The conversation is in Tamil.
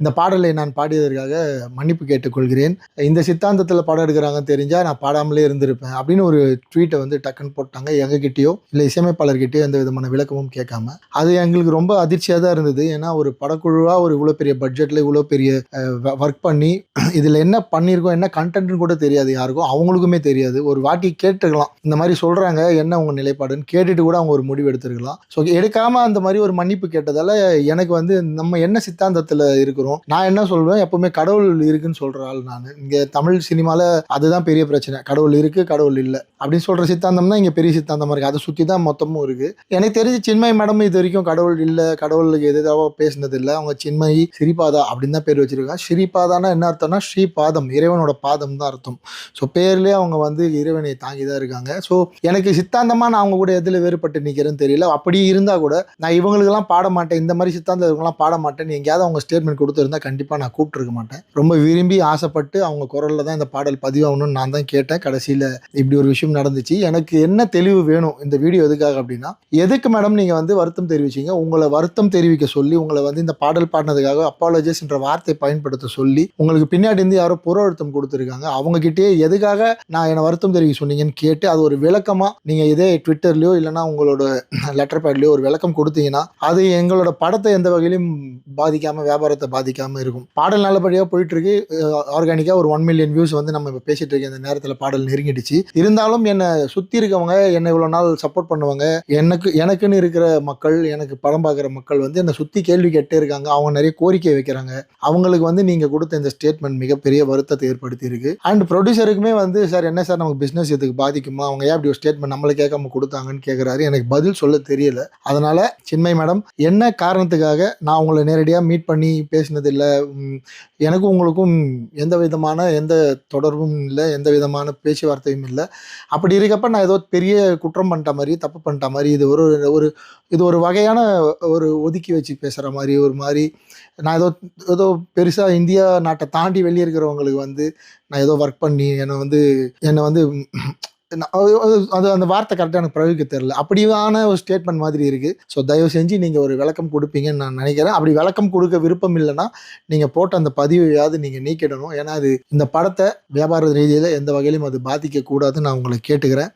இந்த பாடலை நான் பாடியதற்காக மன்னிப்பு கேட்டுக்கொள்கிறேன். இந்த சித்தாந்தத்தில் படம் எடுக்கிறாங்கன்னு தெரிஞ்சால் நான் பாடாமலே இருந்திருப்பேன் அப்படின்னு ஒரு ட்வீட்டை வந்து டக்குன்னு போட்டாங்க. எங்ககிட்டயோ இல்லை இசையமைப்பாளர்கிட்டயோ எந்த விதமான விளக்கமும் கேட்காம. அது எங்களுக்கு ரொம்ப அதிர்ச்சியாக தான் இருந்தது. ஏன்னா ஒரு படக்குழுவாக ஒரு இவ்வளோ பெரிய பட்ஜெட்டில் இவ்வளோ பெரிய ஒர்க் பண்ணி இதில் என்ன பண்ணியிருக்கோம் என்ன கண்டென்ட்னு கூட தெரியாது யாருக்கும். அவங்களுக்குமே தெரியாது. ஒரு வாட்டி கேட்டுக்கலாம் இந்த மாதிரி சொல்கிறாங்க என்ன உங்கள் நிலைப்பாடுன்னு கேட்டுட்டு கூட அவங்க ஒரு முடிவு எடுத்துருக்கலாம். ஸோ எடுக்காமல் அந்த மாதிரி ஒரு மன்னிப்பு கேட்டதால் எனக்கு வந்து நம்ம என்ன சித்தாந்தத்தில் இருக்கிறோம் நான் என்ன சொல்வேன்? எப்பவுமே கடவுள் இருக்குன்னு சொல்கிற ஆள் நான். இங்கே தமிழ் சினிமாவில் அதுதான் பெரிய பிரச்சனை. கடவுள் இருக்குது கடவுள் இல்லை. அப்படின்னு சொல்கிற சித்தாந்தம் தான் இங்கே பெரிய சித்தாந்தமாக இருக்குது அதை சுற்றி தான் மொத்தமும் இருக்குது எனக்கு தெரிஞ்சு சின்மய் மேடம் இது வரைக்கும் கடவுள் இல்லை கடவுளுக்கு எதாவது பேசினது இல்லை அவங்க சின்மயி ஸ்ரீபாதா அப்படின்னு தான் பேர் வச்சிருக்காங்க ஸ்ரீபாதானா என்ன அர்த்தம்னா ஸ்ரீபாதம் இறைவனோட பாதம் தான் அர்த்தம். ஸோ பேர்லேயே அவங்க வந்து இறைவனை தாங்கி தான் இருக்காங்க. ஸோ எனக்கு சித்தாந்தமாக நான் அவங்க கூட எதில் வேறுபட்டு நிற்கிறேன்னு தெரியல. அப்படி இருந்தால் கூட நான் இவங்களுக்கெல்லாம் பாட மாட்டேன். இந்த மாதிரி சித்தாந்தம் இவங்கெல்லாம் பாட மாட்டேன் எங்கேயாவது அவங்க ஸ்டேட்மெண்ட் கொடுத்துருந்தா கண்டிப்பாக நான் கூப்பிட்டுருக்க மாட்டேன். ரொம்ப விரும்பி ஆசைப்பட்டு அவங்க குரலில் தான் இந்த பாடல் பதிவாகணும்னு நான் தான் கேட்டேன். கடைசியில் இப்படி ஒரு விஷயம் நடந்துச்சு. எனக்கு என்ன தெளிவு வேணும் இந்த வீடியோ எதுக்காக அப்படின்னா எதுக்கு மேடம் நீங்கள் வந்து வருத்தம் தெரிவிச்சீங்க? உங்களை வருத்தம் தெரிவிக்க சொல்லி உங்களை வந்து இந்த பாடல் பாடினதுக்காக அப்பாலஜிஸ் என்ற வார்த்தை பயன்படுத்த சொல்லி உங்களுக்கு பின்னாடி இருந்து யாரோ புற அழுத்தம் கொடுத்துருக்காங்க. அவங்ககிட்டயே எதுக்காக நான் என்னை வருத்தம் தெரிவிக்க சொன்னீங்கன்னு கேட்டு அது ஒரு விளக்கமாக நீங்கள் இதே ட்விட்டர்லையோ இல்லைனா உங்களோட லெட்டர் பேட்லையோ ஒரு விளக்கம் கொடுத்தீங்கன்னா அது எங்களோட படத்தை எந்த வகையிலும் பாதிக்காமல் வியாபாரத்தை பாதிக்காம இருக்கும். பாடல் நல்லபடியாக போயிட்டு இருக்கு ஆர்கானிக்காக ஒரு ஒன் மில்லியன் வியூஸ் வந்து நம்ம இப்போ பேசிட்டு இருக்க இந்த நேரத்தில் பாடல் நெருங்கிடுச்சு. இருந்தாலும் என்னை சுற்றி இருக்கவங்க என்னை இவ்வளோ நாள் சப்போர்ட் பண்ணுவாங்க. எனக்கு எனக்குன்னு இருக்கிற மக்கள் எனக்கு படம் பார்க்குற மக்கள் வந்து என்னை சுற்றி கேள்வி கேட்டே இருக்காங்க. அவங்க நிறைய கோரிக்கை வைக்கிறாங்க. அவங்களுக்கு வந்து நீங்கள் கொடுத்த இந்த ஸ்டேட்மெண்ட் மிகப்பெரிய வருத்தத்தை ஏற்படுத்தி இருக்கு அண்ட் ப்ரொடியூசருக்குமே வந்து சார் என்ன சார் நமக்கு பிஸ்னஸ் இதுக்கு பாதிக்குமா? அவங்க ஏன் அப்படி ஒரு ஸ்டேட்மெண்ட் நம்மளை கேட்காம கொடுத்தாங்கன்னு கேட்குறாரு எனக்கு பதில் சொல்ல தெரியல. அதனால சின்மை மேடம் என்ன காரணத்துக்காக நான் உங்களை நேரடியாக மீட் பண்ணி பேசின இல்லை எனக்கும் உங்களுக்கும் எந்த விதமான எந்த தொடர்பும் இல்லை எந்த விதமான பேச்சுவார்த்தையும் இல்லை. அப்படி இருக்கப்ப நான் ஏதோ பெரிய குற்றம் பண்ணிட்ட மாதிரி தப்பு பண்ணிட்ட மாதிரி இது ஒரு ஒரு இது ஒரு வகையான ஒரு ஒதுக்கி வச்சு பேசுகிற மாதிரி ஒரு மாதிரி நான் ஏதோ ஏதோ பெருசாக இந்தியா நாட்டை தாண்டி வெளியே இருக்கிறவங்களுக்கு வந்து நான் ஏதோ ஒர்க் பண்ணி என்னை வந்து என்னை வந்து அது- அது அந்த வார்த்தை கரெக்டாக எனக்கு பிரயோகிக்க தெரில அப்படியான ஒரு ஸ்டேட்மெண்ட் மாதிரி இருக்குது ஸோ தயவு செஞ்சு நீங்கள் ஒரு விளக்கம் கொடுப்பீங்கன்னு நான் நினைக்கிறேன். அப்படி விளக்கம் கொடுக்க விருப்பம் இல்லைன்னா நீங்கள் போட்ட அந்த பதிவையாவது நீங்கள் நீக்கிடணும். ஏன்னா அது இந்த படத்தை வியாபார ரீதியில் எந்த வகையிலும் அது பாதிக்கக்கூடாதுன்னு நான் உங்களை கேட்டுக்கிறேன்.